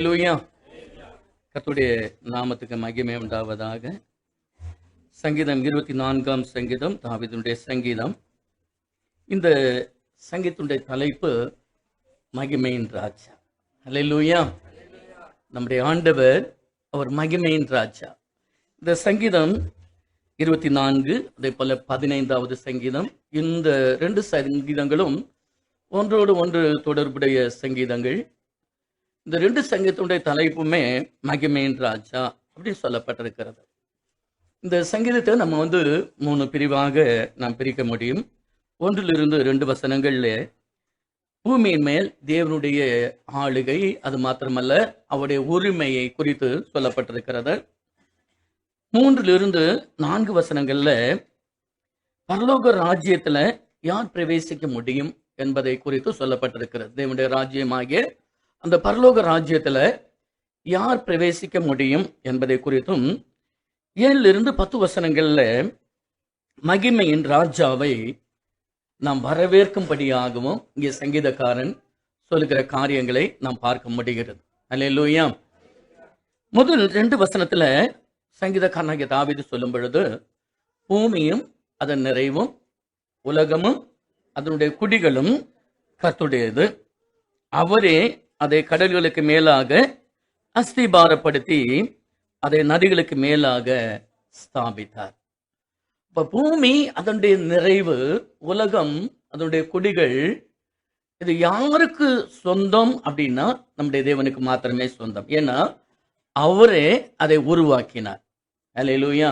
லூயா நாமத்துக்கு மகிமை உண்டாவதாக. சங்கீதம் இருபத்தி நான்காம் சங்கீதம் தாவிதனுடைய சங்கீதம். இந்த சங்கீதனுடைய தலைப்பு மகிமையின் ராஜா. அல்லேலூயா நம்முடைய ஆண்டவர் அவர் மகிமையின் ராஜா. இந்த சங்கீதம் இருபத்தி நான்கு அதே போல பதினைந்தாவது சங்கீதம். இந்த ரெண்டு சங்கீதங்களும் ஒன்றோடு ஒன்று தொடர்புடைய சங்கீதங்கள். இந்த ரெண்டு சங்கீதத்துடைய தலைப்புமே மகிமையின் ராஜா அப்படின்னு சொல்லப்பட்டிருக்கிறது. இந்த சங்கீதத்தை நம்ம வந்து மூணு பிரிவாக நாம் பிரிக்க முடியும். ஒன்றிலிருந்து ரெண்டு வசனங்கள்ல பூமியின் மேல் தேவனுடைய ஆளுகை அது மாத்திரமல்ல அவருடைய உரிமையை குறித்து சொல்லப்பட்டிருக்கிறது. மூன்றிலிருந்து நான்கு வசனங்கள்ல பரலோக ராஜ்யத்துல யார் பிரவேசிக்க முடியும் என்பதை குறித்து சொல்லப்பட்டிருக்கிறது. தேவனுடைய ராஜ்யமாகிய அந்த பரலோக ராஜ்யத்தில் யார் பிரவேசிக்க முடியும் என்பதை குறித்தும் ஏழிலிருந்து பத்து வசனங்களில் மகிமையின் ராஜாவை நாம் வரவேற்கும்படியாகவும் இங்கே சங்கீதக்காரன் சொல்லுகிற காரியங்களை நாம் பார்க்க முடிகிறது. அல்லேலூயா. முதல் ரெண்டு வசனத்துல சங்கீதக்காரனாகிய தாவிது சொல்லும் பொழுது பூமியும் அதன் நிறைவும் உலகமும் அதனுடைய குடிகளும் கத்துடையது அவரே அதை கடல்களுக்கு மேலாக அஸ்திபாரப்படுத்தி அதை நதிகளுக்கு மேலாக ஸ்தாபித்தார். இப்ப பூமி அதனுடைய நிறைவு உலகம் அதனுடைய குடிகள் இது யாருக்கு சொந்தம் அப்படின்னா நம்முடைய தேவனுக்கு மாத்திரமே சொந்தம். ஏன்னா அவரே அதை உருவாக்கினார். அல்லேலூயா.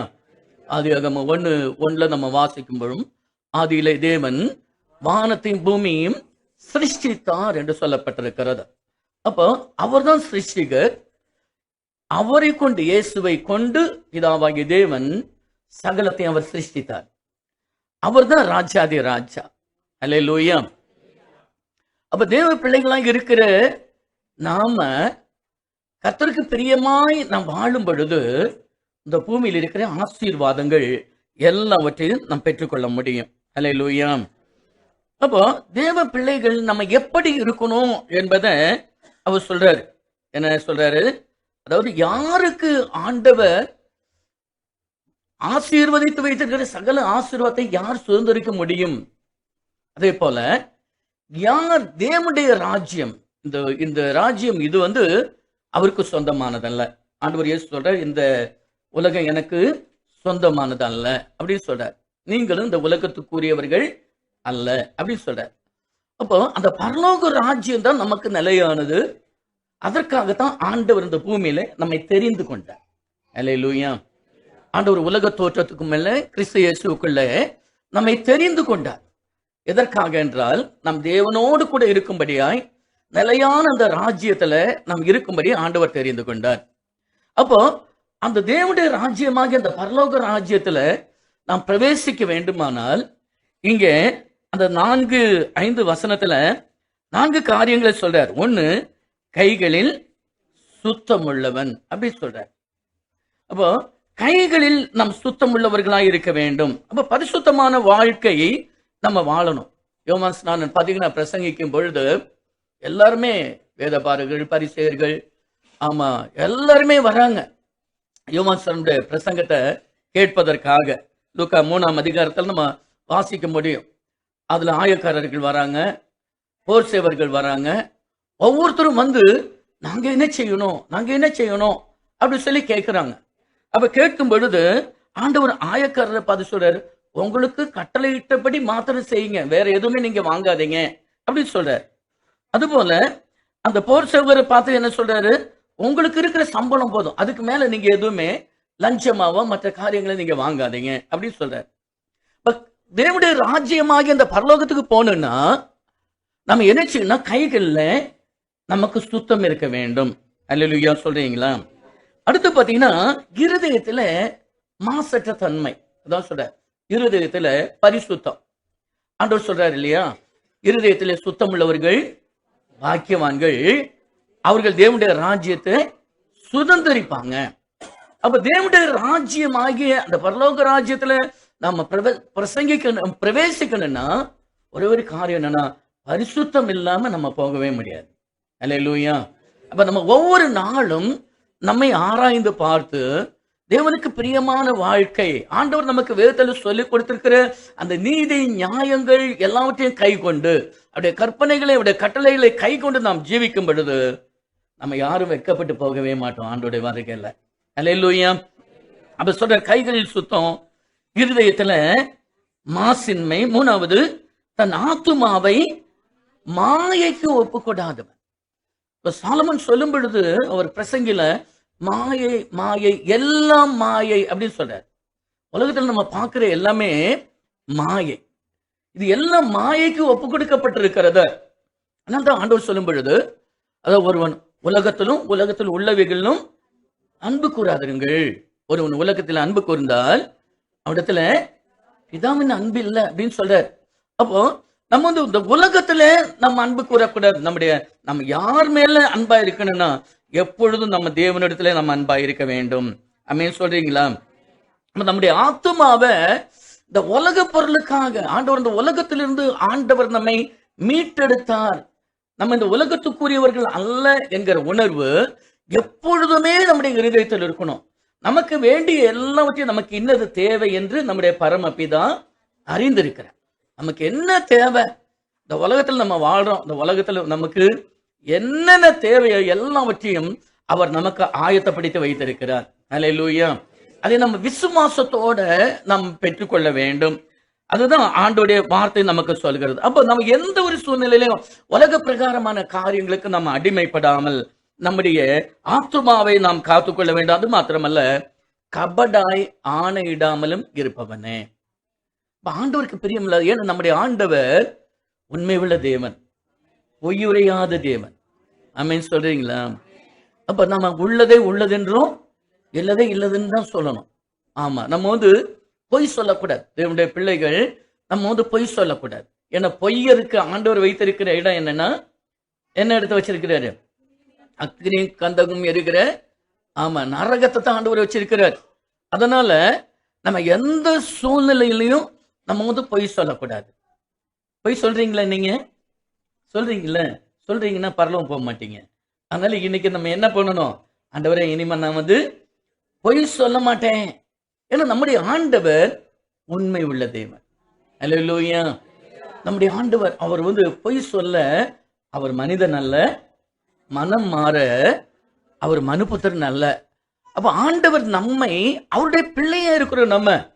ஆதியாகம ஒண்ணு ஒண்ணுல நம்ம வாசிக்கும் பொழுதும் ஆதியிலே தேவன் வானத்தையும் பூமியும் சிருஷ்டித்தார் என்று சொல்லப்பட்டிருக்கிறது. அப்போ அவர் தான் சிருஷ்டிகர். அவரை கொண்டு இயேசுவை கொண்டு பிதாவாகிய தேவன் சகலத்தை அவர் சிருஷ்டித்தார். அவர் தான் ராஜாதி ராஜா. அல்லே லூயா அப்ப தேவ பிள்ளைகளாக இருக்கிற நாம கத்தருக்கு பிரியமாய் நாம் வாழும் பொழுது இந்த பூமியில் இருக்கிற ஆசீர்வாதங்கள் எல்லாவற்றையும் நாம் பெற்றுக்கொள்ள முடியும். அலை லூயா அப்போ தேவ பிள்ளைகள் நம்ம எப்படி இருக்கணும் என்பதை அவர் சொல்றாரு. என்ன சொல்றாரு? அதாவது யாருக்கு ஆண்டவர் ஆசீர்வதித்து வைத்திருக்கிற சகல ஆசீர்வாதத்தை யார் சுதந்திரிக்க முடியும்? அதே போல யார் தேவனுடைய ராஜ்யம்? இந்த இந்த ராஜ்யம் இது வந்து அவருக்கு சொந்தமானதல்ல. ஆண்டவர் இயேசு சொல்றார் இந்த உலகம் எனக்கு சொந்தமானதல்ல அப்படின்னு சொல்றார். நீங்களும் இந்த உலகத்துக்குரியவர்கள் அல்ல அப்படின்னு சொல்றார். அப்போ அந்த பரலோக ராஜ்யம் தான் நமக்கு நிலையானது. அதற்காகத்தான் ஆண்டவர் இந்த பூமியில நம்மை தெரிந்து கொண்டார். அல்லேலூயா ஆண்டவர் உலக தோற்றத்துக்கு மேல கிறிஸ்து இயேசுக்குள்ள நம்மை தெரிந்து கொண்டார். எதற்காக என்றால் நம் தேவனோடு கூட இருக்கும்படியாய் நிலையான அந்த ராஜ்யத்துல நாம் இருக்கும்படி ஆண்டவர் தெரிந்து கொண்டார். அப்போ அந்த தேவனுடைய ராஜ்யமாக அந்த பரலோக ராஜ்யத்துல நாம் பிரவேசிக்க வேண்டுமானால் இங்கே அந்த நான்கு ஐந்து வசனத்துல நான்கு காரியங்களை சொல்றார். ஒன்னு கைகளில் சுத்தமுள்ளவன் அப்படி சொல்றார். அப்போ கைகளில் நம் உள்ளவர்களாக இருக்க வேண்டும். அப்போ பரிசுத்தமான வாழ்க்கையை நம்ம வாழணும். யோமாஸ் நான் பார்த்தீங்கன்னா பிரசங்கிக்கும் பொழுது எல்லாருமே வேதபாரர்கள் பரிசெயர்கள் ஆமா எல்லாருமே வராங்க. யோமாசனுடைய பிரசங்கத்தை கேட்பதற்காக லூக்கா மூணாம் அதிகாரத்தில் நம்ம வாசிக்க முடியும். அதில் ஆயக்காரர்கள் வராங்க போர் சேவர்கள் வராங்க. ஒவ்வொருத்தரும் வந்து நாங்கள் என்ன செய்யணும்? நாங்கள் என்ன செய்யணும்? அப்படின்னு சொல்லி கேட்குறாங்க அப்போ கேட்கும் பொழுது ஆண்டவர் ஆயக்காரரை பார்த்து சொல்றாரு உங்களுக்கு கட்டளையிட்டபடி மாத்திரம் செய்யுங்க. வேற எதுவுமே நீங்க வாங்காதீங்க. அப்படின்னு சொல்றாரு. அதுபோல அந்த போர் சேவரை பார்த்து என்ன சொல்றாரு உங்களுக்கு இருக்கிற சம்பளம் போதும். அதுக்கு மேல நீங்க எதுவுமே லஞ்சமாவோ மற்ற காரியங்களை நீங்க வாங்காதீங்க. அப்படின்னு சொல்றாரு. தேவடைய தேவனுடைய ராஜ்யமாகி அந்த பரலோகத்துக்கு போனோம்னா நம்ம என்ன செய்யணும் கைகளில் நமக்கு சுத்தம் இருக்க வேண்டும். அல்லா சொல்றீங்களா? அடுத்து பார்த்தீங்கன்னா இருதயத்துல மாசற்ற தன்மை. அதான் சொல்ற இருதயத்துல பரிசுத்தம். ஆண்டவர் சொல்றாரு இல்லையா? இருதயத்தில் சுத்தம் உள்ளவர்கள் பாக்கியவான்கள் அவர்கள் தேவனுடைய ராஜ்யத்தை சுதந்திரிப்பாங்க. அப்ப தேவனுடைய ராஜ்யமாகிய அந்த பரலோக ராஜ்யத்துல நம்ம பிரவ- பிரசங்கிக்கணும் பிரவேசிக்கணும்னா ஒரே ஒரு காரியம் என்னன்னா பரிசுத்தம் இல்லாம நம்ம போகவே முடியாது. அல்ல லூயா அப்ப நம்ம ஒவ்வொரு நாளும் நம்மை ஆராய்ந்து பார்த்து தேவனுக்கு பிரியமான வாழ்க்கை ஆண்டவர் நமக்கு வேதத்தில் சொல்லி கொடுத்திருக்கிற அந்த நீதி நியாயங்கள் எல்லாவற்றையும் கை கொண்டு அவருடைய கற்பனைகளை அவருடைய கட்டளைகளை கை கொண்டு நாம் ஜீவிக்கும் பொழுது நம்ம யாரும் வெக்கப்பட்டு போகவே மாட்டோம் ஆண்டோடைய வருகையில் அல்லேலூயா. அப்ப சொல்ற கைகளில் சுத்தம் இருதயத்துல மாசின்மை மூணாவது தன் ஆத்துமாவை மாயைக்கு ஒப்புக்கூடாதவன். இப்ப சாலமன் சொல்லும் பொழுது அவர் பிரசங்கில மாயை மாயை எல்லாம் மாயை அப்படின்னு சொல்றார். உலகத்துல நம்ம பார்க்கிற எல்லாமே மாயை. இது எல்லாம் மாயைக்கு ஒப்பு கொடுக்கப்பட்டிருக்கிறத அதனால தான் ஆண்டவர் சொல்லும் பொழுது அதாவது ஒருவன் உலகத்திலும் உலகத்தில் உள்ளவைகளிலும் அன்பு கூறாதிருங்கள். ஒருவன் உலகத்தில் அன்பு கூர்ந்தால் அவடத்துல பிதாவின் அன்பு இல்லை அப்படின்னு சொல்றாரு. அப்போ நம்ம வந்து இந்த உலகத்துல நம்ம அன்பு கூறக்கூடாது. நம்முடைய நம்ம யார் மேல அன்பா இருக்கணும்னா எப்பொழுதும் நம்ம தேவனிடத்துல நம்ம அன்பா இருக்க வேண்டும். அப்படின்னு சொல்றீங்களா? நம்ம நம்முடைய ஆத்மாவை இந்த உலக பொருளுக்காக ஆண்டவர் இந்த உலகத்திலிருந்து ஆண்டவர் நம்மை மீட்டெடுத்தார். நம்ம இந்த உலகத்துக்குரியவர்கள் அல்ல என்கிற உணர்வு எப்பொழுதுமே நம்முடைய இருதயத்தில் இருக்கணும். நமக்கு வேண்டிய எல்லாவற்றையும் நமக்கு இன்னது தேவை என்று நம்முடைய பரமபிதா அறிந்திருக்கிறார். நமக்கு என்ன தேவை? இந்த உலகத்தில் நம்ம வாழ்றோம். இந்த உலகத்தில் நமக்கு என்னென்ன தேவையோ எல்லாவற்றையும் அவர் நமக்கு ஆயத்தப்படுத்தி வைத்திருக்கிறார். அல்லேலூயா அதை நம்ம விசுவாசத்தோட நாம் பெற்றுக்கொள்ள வேண்டும். அதுதான் ஆண்டோடைய வார்த்தை நமக்கு சொல்கிறது. அப்போ நம்ம எந்த ஒரு சூழ்நிலையிலும் உலக பிரகாரமான காரியங்களுக்கு நம்ம அடிமைப்படாமல் நம்முடைய ஆத்மாவை நாம் காத்துக்கொள்ள வேண்டும். அது மாத்திரமல்ல கபடாய் ஆணையிடாமலும் இருப்பவனே. ஆண்டவருக்கு பிரியமில்ல ஏன்னா நம்முடைய ஆண்டவர் உண்மை உள்ள தேவன் பொய்யுரையாத தேவன். ஆமென் சொல்றீங்களா? அப்ப நம்ம உள்ளதே உள்ளதென்றும் இல்லதே இல்லதுன்னு தான் சொல்லணும். ஆமா நம்ம வந்து பொய் சொல்லக்கூடாது. தேவனுடைய பிள்ளைகள் நம்ம வந்து பொய் சொல்லக்கூடாது. ஏன்னா பொய்யருக்கு ஆண்டவர் வைத்திருக்கிற இடம் என்னன்னா என்ன இடத்த வச்சிருக்கிறாரு? அக்னி கந்தகம் இருக்கிற ஆமா நரகத்தை தான் ஆண்டவர் வச்சிருக்கிறார். அதனால நம்ம எந்த சூழ்நிலையிலையும் நம்ம வந்து பொய் சொல்லக்கூடாது. பொய் சொல்றீங்களா நீங்க? சொல்றீங்களா சொல்றீங்கன்னா பரலவும் போக மாட்டீங்க. அதனால இன்னைக்கு நம்ம என்ன பண்ணணும்? ஆண்டவரே இனிமே நான் வந்து பொய் சொல்ல மாட்டேன். ஏன்னா நம்முடைய ஆண்டவர் உண்மை உள்ள தேவன். அல்லேலூயா நம்முடைய ஆண்டவர் அவர் வந்து பொய் சொல்ல அவர் மனிதன் அல்ல மனம் மாற அவர் மனுபுத்திரன் அல்ல. அப்ப ஆண்டவர் நம்மை அவருடைய பிள்ளையா இருக்கிறோம் நம்ம.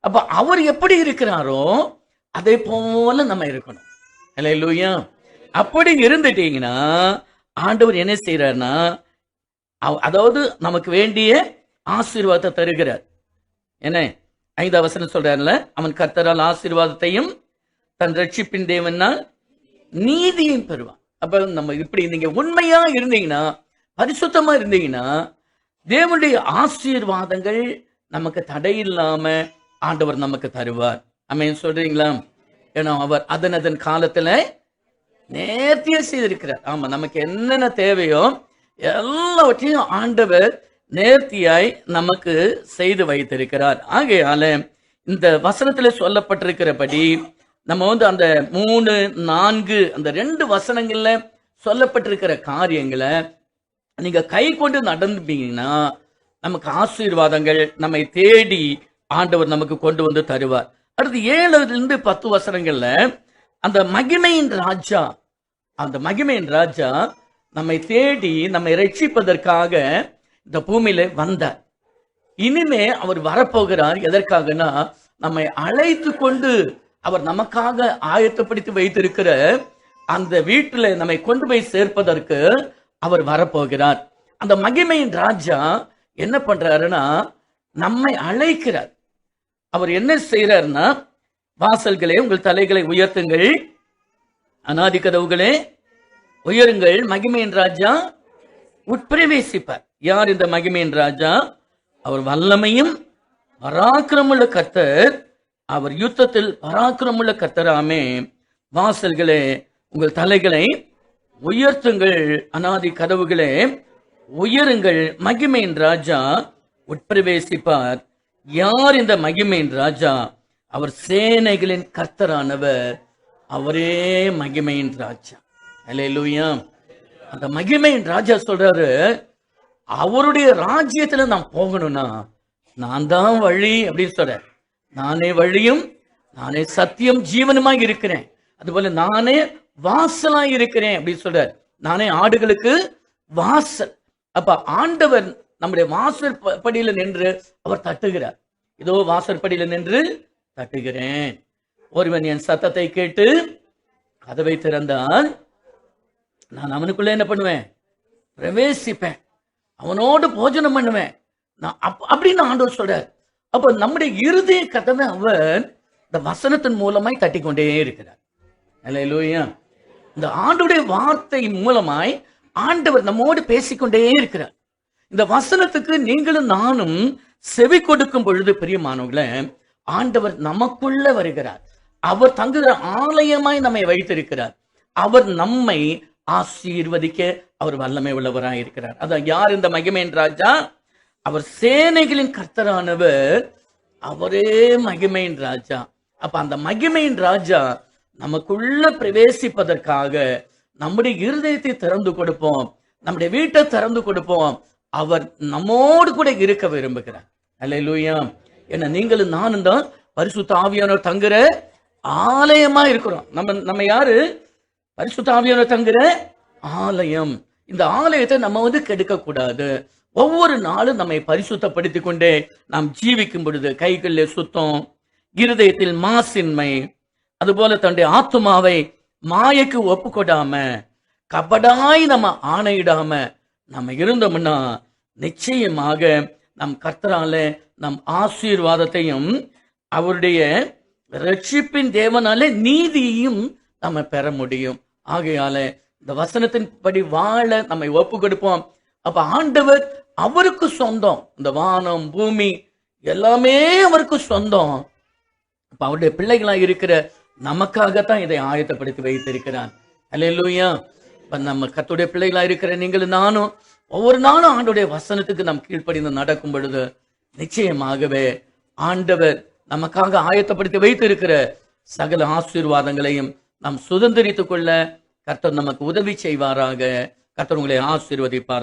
அப்ப அவர் எப்படி இருக்கிறாரோ அதே போல நம்ம இருக்கணும். அல்லேலூயா அப்படி இருந்துட்டீங்கன்னா ஆண்டவர் என்ன செய்யறாருன்னா அவ- அதாவது நமக்கு வேண்டிய ஆசீர்வாதத்தை தருகிறார். என்ன? ஐந்து அவசரம் சொல்றாருல அவன் கர்த்தரால் ஆசீர்வாதத்தையும் தன் ரட்சிப்பின் தேவனால் நீதியும் பெறுவான். அப்ப நம்ம இப்படி நீங்க உண்மையா இருந்தீங்கன்னா பரிசுத்தமா இருந்தீங்கன்னா தேவனுடைய ஆசீர்வாதங்கள் நமக்கு தடை இல்லாம ஆண்டவர் நமக்கு தருவார். அமேன் சொல்றீங்களா? ஏன்னா அவர் அதன் அதன் காலத்துல நேர்த்திய செய்திருக்கிறார். ஆமா நமக்கு என்னென்ன தேவையோ எல்லாவற்றையும் ஆண்டவர் நேர்த்தியாய் நமக்கு செய்து வைத்திருக்கிறார். ஆகையால இந்த வசனத்துல சொல்லப்பட்டிருக்கிறபடி நம்ம வந்து அந்த மூணு நான்கு அந்த ரெண்டு வசனங்கள்ல சொல்லப்பட்டிருக்கிற காரியங்களை நீங்க கை கொண்டு நடந்துப்பீங்கன்னா நமக்கு ஆசீர்வாதங்கள் நம்மை தேடி ஆண்டவர் நமக்கு கொண்டு வந்து தருவார். அடுத்து ஏழுல இருந்து பத்து வசனங்கள்ல அந்த மகிமையின் ராஜா அந்த மகிமையின் ராஜா நம்மை தேடி நம்மை ரட்சிப்பதற்காக இந்த பூமியில வந்தார். இனிமே அவர் வரப்போகிறார். எதற்காகனா நம்மை அழைத்து கொண்டு அவர் நமக்காக ஆயத்தப்படுத்தி வைத்திருக்கிற அந்த வீட்டுல நம்மை கொண்டு போய் சேர்ப்பதற்கு அவர் வரப்போகிறார். அந்த மகிமையின் ராஜா என்ன பண்றாருன்னா நம்மை அழைக்கிறார். அவர் என்ன செய்யறாருன்னா வாசல்களே உங்கள் தலைகளை உயர்த்துங்கள். அநாதி கதவுகளே உயருங்கள். மகிமையின் ராஜா உட்பிரவேசிப்பார். யார் இந்த மகிமையின் ராஜா? அவர் வல்லமையும் பராக்கிரமுள்ள கத்தர் அவர் யுத்தத்தில் பராக்கிரமுள்ள கத்தராமே வாசல்களே உங்கள் தலைகளை உயர்த்துங்கள். அனாதி கதவுகளே உயருங்கள். மகிமையின் ராஜா உட்பிரவேசிப்பார். யார் இந்த மகிமையின் ராஜா? அவர் சேனைகளின் கர்த்தரானவர். அவரே மகிமையின் ராஜா. அல்லேலூயா அந்த மகிமையின் ராஜா சொல்றாரு அவருடைய ராஜ்யத்துல நான் போகணும்னா நான் தான் வழி அப்படின்னு சொல்றேன் நானே வழியும் நானே சத்தியம் ஜீவனுமாய் இருக்கிறேன். அதுபோல நானே வாசலாய் இருக்கிறேன் அப்படின்னு சொல்றார். நானே ஆடுகளுக்கு வாசல். அப்ப ஆண்டவர் நம்முடைய வாசல் படியில நின்று அவர் தட்டுகிறார். இதோ வாசற்படியில நின்று தட்டுகிறேன். ஒருவன் என் சத்தத்தை கேட்டு கதவை திறந்தால் நான் அவனுக்குள்ள என்ன பண்ணுவேன்? பிரவேசிப்பேன். அவனோடு போஜனம் பண்ணுவேன். நான் அப் அப்படின்னு ஆண்டவர் சொல்றார். அப்ப நம்முடைய இருதய கதவை அவர் இந்த வசனத்தின் மூலமாய் தட்டி கொண்டே இருக்கிறார். அல்லேலூயா இந்த ஆண்டுடைய வார்த்தை மூலமாய் ஆண்டவர் நம்மோடு பேசிக்கொண்டே இருக்கிறார். இந்த வசனத்துக்கு நீங்களும் நானும் செவி கொடுக்கும் பொழுது பிரியமானவங்களே ஆண்டவர் நமக்குள்ள வருகிறார். அவர் தங்குகிற ஆலயமாய் நம்மை வைத்திருக்கிறார். அவர் நம்மை ஆசீர்வதிக்க அவர் வல்லமை உள்ளவராய் இருக்கிறார். அதான் யார் இந்த மகிமேன் ராஜா? அவர் சேனைகளின் கர்த்தரானவர் அவரே மகிமையின் ராஜா. அப்ப அந்த மகிமையின் ராஜா நமக்குள்ள பிரவேசிப்பதற்காக நம்முடைய இருதயத்தை திறந்து கொடுப்போம் நம்முடைய வீட்டை திறந்து கொடுப்போம். அவர் நம்மோடு கூட இருக்க விரும்புகிறார். அல்லேலூயா ஏன்னா நீங்களும் நானும் தான் பரிசுத்த ஆவியானவர் தங்குற ஆலயமா இருக்கிறோம். நம்ம நம்ம யாரு? பரிசுத்த ஆவியானவர் தங்குற ஆலயம். இந்த ஆலயத்தை நம்ம வந்து கெடுக்க கூடாது ஒவ்வொரு நாளும் நம்மை பரிசுத்தப்படுத்திக் கொண்டே நாம் ஜீவிக்கும் பொழுது கைகளில் சுத்தம் இருதயத்தில் மாசின்மை அதுபோல தன்னுடைய ஆத்துமாவை மாயக்கு ஒப்புக்கொடாம கபடாய் நம்ம ஆணையிடாம நம்ம இருந்தோம்னா நிச்சயமாக நம் கர்த்தரால நம் ஆசீர்வாதத்தையும் அவருடைய ரட்சிப்பின் தேவனால நீதியையும் நம்ம பெற முடியும். ஆகையால இந்த வசனத்தின் படி வாழ நம்மை ஒப்பு கொடுப்போம் அப்ப ஆண்டவர் அவருக்கு சொந்தம். இந்த வானம் பூமி எல்லாமே அவருக்கு சொந்தம். அப்ப அவருடைய பிள்ளைகளா இருக்கிற நமக்காகத்தான் இதை ஆயத்தப்படுத்தி வைத்திருக்கிறான் அல்லேலூயா. இப்ப நம்ம கத்துடைய பிள்ளைகளா இருக்கிற நீங்களும் நானும் ஒவ்வொரு நாளும் ஆண்டுடைய வசனத்துக்கு நாம் கீழ்ப்படிந்து நடக்கும் பொழுது நிச்சயமாகவே ஆண்டவர் நமக்காக ஆயத்தப்படுத்தி வைத்திருக்கிற சகல ஆசீர்வாதங்களையும் நாம் சுதந்திரித்துக் கொள்ள கர்த்தர் நமக்கு உதவி செய்வாராக. கர்த்தர் உங்களை ஆசீர்வதிப்பார்.